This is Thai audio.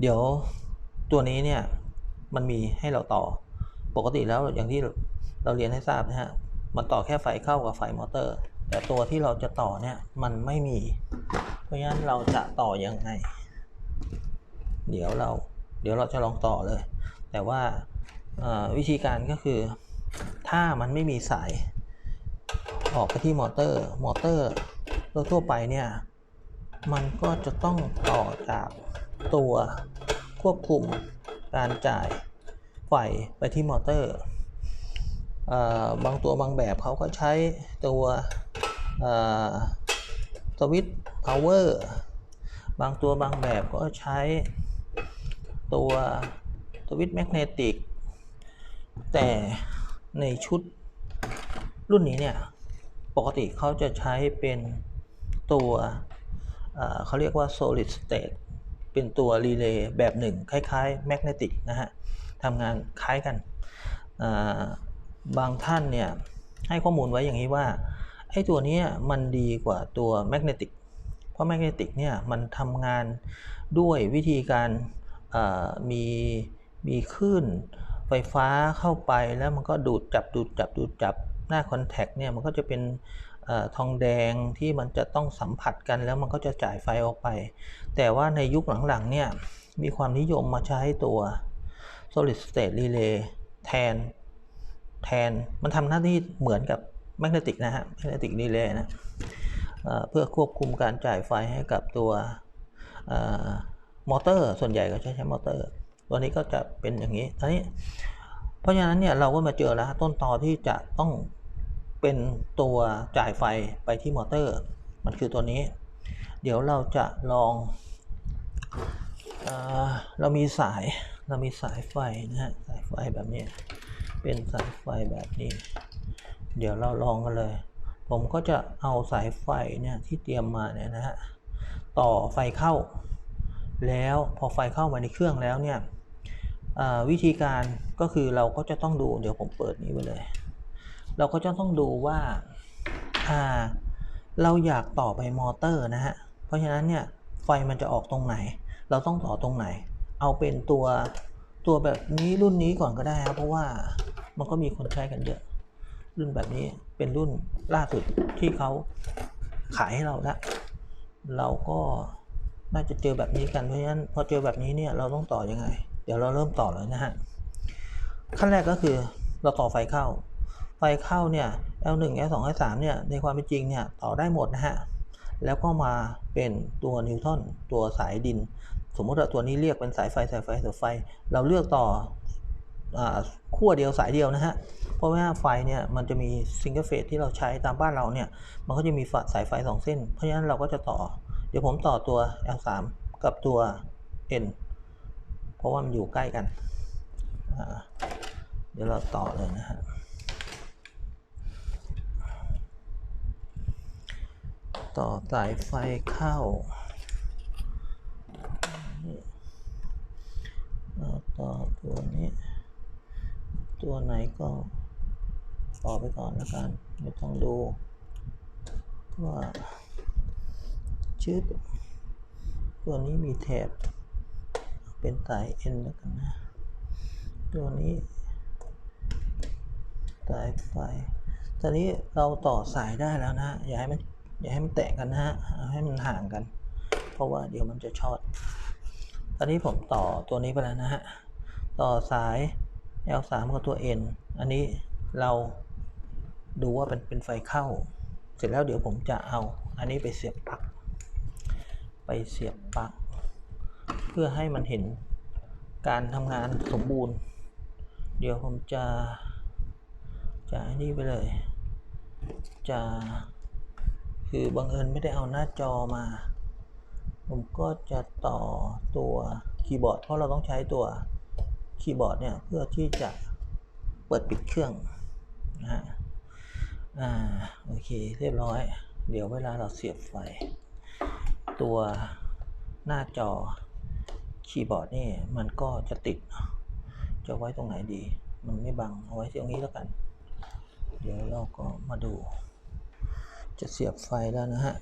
เดี๋ยวตัวนี้เนี่ยมันมีให้เราต่อ ปกติแล้วอย่างที่เราเรียนให้ทราบนะฮะ มันต่อแค่ไฟเข้ากับไฟมอเตอร์ แต่ตัวที่เราจะต่อเนี่ยมันไม่มี เพราะฉะนั้นเราจะต่อยังไง เดี๋ยวเราเดี๋ยวเราจะลองต่อเลย แต่ว่าวิธีการก็คือ ถ้ามันไม่มีสาย ออกไปที่มอเตอร์ มอเตอร์โดยทั่วไปเนี่ย มันก็จะต้องต่อจาก ตัวควบคุมการจ่ายไฟไปที่มอเตอร์อบางตัวบางแบบเขาก็ใช้ตัวสวิตช์พาวเวอร์บางตัวบางแบบก็ใช้ตัวสวิตช์แมกเนติก แต่ในชุดรุ่นนี้เนี่ย ปกติเขาจะใช้เป็นตัวเอ่อเขาเรียกว่า solid state เป็นตัวรีเลย์แบบหนึ่งคล้ายๆ magnetic นะฮะทำงานคล้ายกัน บางท่านเนี่ยให้ข้อมูลไว้อย่างนี้ว่าไอ้ตัวนี้มันดีกว่าตัว magnetic เพราะ magnetic เนี่ยมันทำงานด้วยวิธีการมีมีคลื่นไฟฟ้าเข้าไปแล้วมันก็ดูดจับดูดจับดูดจับหน้าคอนแทคเนี่ยมันก็จะเป็น ทองแดงที่มันจะต้องสัมผัสกันแล้วมันก็จะจ่ายไฟออกไป แต่ว่าในยุคหลังๆเนี่ยมีความนิยมมาใช้ตัว solid state relay แทนแทนมันทำหน้าที่เหมือนกับ magnetic นะฮะ magnetic relay นะเอ่อเพื่อควบคุมการจ่ายไฟให้กับตัวอมอเตอร์ ส่วนใหญ่ก็ใช้ใช้มอเตอร์ ตัวนี้ก็จะเป็นอย่างนี้ทีนี้ เพราะฉะนั้นเนี่ยเราก็มาเจอแล้วต้นตอที่จะต้อง เป็นตัวจ่ายไฟไปที่มอเตอร์ มันคือตัวนี้ เดี๋ยวเราจะลองเอเรามีสายเรามีสายไฟนะฮะสายไฟแบบนี้ เป็นสายไฟแบบนี้ เดี๋ยวเราลองกันเลย ผมก็จะเอาสายไฟเนี่ยที่เตรียมมาเนี่ยนะฮะต่อไฟเข้า แล้วพอไฟเข้ามาในเครื่องแล้วเนี่ยวิธีการก็คือเราก็จะต้องดูเดี๋ยวผมเปิดนี้ไปเลย เราก็จะต้องดูว่าอ่า เราอยากต่อไปมอเตอร์นะฮะ เพราะฉะนั้นเนี่ยไฟมันจะออกตรงไหน เราต้องต่อตรงไหน เอาเป็นตัวตัวแบบนี้รุ่นนี้ก่อนก็ได้ครับเพราะว่ามันก็มีคนใช้กันเยอะ รุ่นแบบนี้เป็นรุ่นล่าสุดที่เขาขายให้เราล้วเราก็น่าจะเจอแบบนี้กันเพราะฉะนั้นพอเจอแบบนี้เนี่ยเราต้องต่อยังไง เดี๋ยวเราเริ่มต่อเลยนะฮะขั้นแรกก็คือเราต่อไฟเข้า ไฟเข้าเนี่ย L1 L2 L3 เนี่ยในความเป็นจริงเนี่ยต่อได้หมดนะฮะแล้วก็มาเป็นตัวนิวตันตัวสายดิน สมมติว่าตัวนี้เรียกเป็นสายไฟสายไฟสายไฟ เราเลือกต่ออาขั้วเดียวสายเดียวนะฮะ เพราะว่าไฟเนี่ยมันจะมีซิงเกิลเฟสที่เราใช้ตามบ้านเราเนี่ย มันก็จะมีสายไฟสองเส้น เพราะฉะนั้นเราก็จะต่อ เดี๋ยวผมต่อตัว L3 กับตัว N เพราะว่ามันอยู่ใกล้กัน เดี๋ยวเราต่อเลยนะฮะ ต่อสายไฟเข้าเราต่อตัวนี้ ตัวไหนก็ต่อไปก่อนแล้วกัน ไม่ต้องดู ว่าชึบตัวนี้มีแถบ เป็นสาย N แล้วกันนะ ตัวนี้สายไฟตอนนี้เราต่อสายได้แล้วนะฮะอย่าให้มัน อย่าให้มันแตะกันนะฮะให้มันห่างกัน เพราะว่าเดี๋ยวมันจะช็อตตอนนี้ผมต่อตัวนี้ไปแล้วนะฮะต่อสาย L3 กับตัว N อันนี้เราดูว่าเป็นเป็นไฟเข้า เสร็จแล้วเดี๋ยวผมจะเอา อันนี้ไปเสียบปลั๊กไปเสียบปลั๊กเพื่อให้มันเห็นการทำงานสมบูรณ์ เดี๋ยวผมจะจะอ้นี่ไปเลย จะ คือบังเอิญไม่ได้เอาหน้าจอมา ผมก็จะต่อตัวคีย์บอร์ด เพราะเราต้องใช้ตัวคีย์บอร์ดเนี่ยเพื่อที่จะเปิดปิดเครื่องนะฮะอ่าโอเคเรียบร้อย เดี๋ยวเวลาเราเสียบไฟ ตัวหน้าจอคีย์บอร์ดนี่มันก็จะติด จะไว้ตรงไหนดี มันไม่บัง เอาไว้ตรงนี้แล้วกัน เดี๋ยวเราก็มาดู จะเสียบไฟแล้วนะฮะ